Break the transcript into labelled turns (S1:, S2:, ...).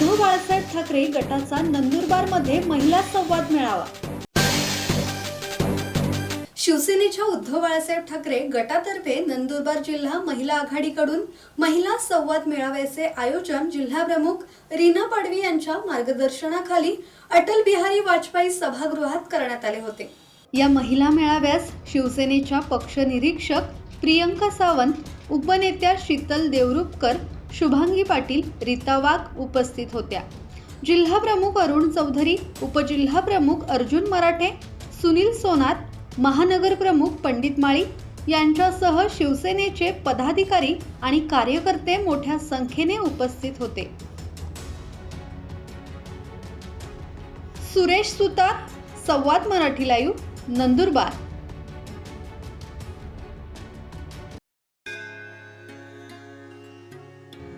S1: बाळासाहेब ठाकरे गटाचा नंदुरबारमध्ये महिला संवाद मेळावा. शिवसेनेच्या उद्धव बाळासाहेब ठाकरे गटातर्फे नंदुरबार जिल्हा महिला आघाडीकडून महिला संवाद मेळाव्याचे आयोजन जिल्हाप्रमुख रीना पाडवी यांच्या मार्गदर्शनाखाली अटल बिहारी वाजपेयी सभागृहात करण्यात आले होते. या महिला मेळाव्यास शिवसेनेच्या पक्ष निरीक्षक प्रियंका सावंत उपनेत्या शीतल देवरुपकर शुभांगी पाटील रीता वाघ उपस्थित होत्या. जिल्हा प्रमुख अरुण चौधरी उपजिल्हा प्रमुख अर्जुन मराठे सुनील सोनार महानगर प्रमुख पंडित माळी यांच्यासह शिवसेनेचे पदाधिकारी आणि कार्यकर्ते मोठ्या संख्येने उपस्थित होते. सुरेश सुतार संवाद मराठी लाईव्ह नंदुरबार.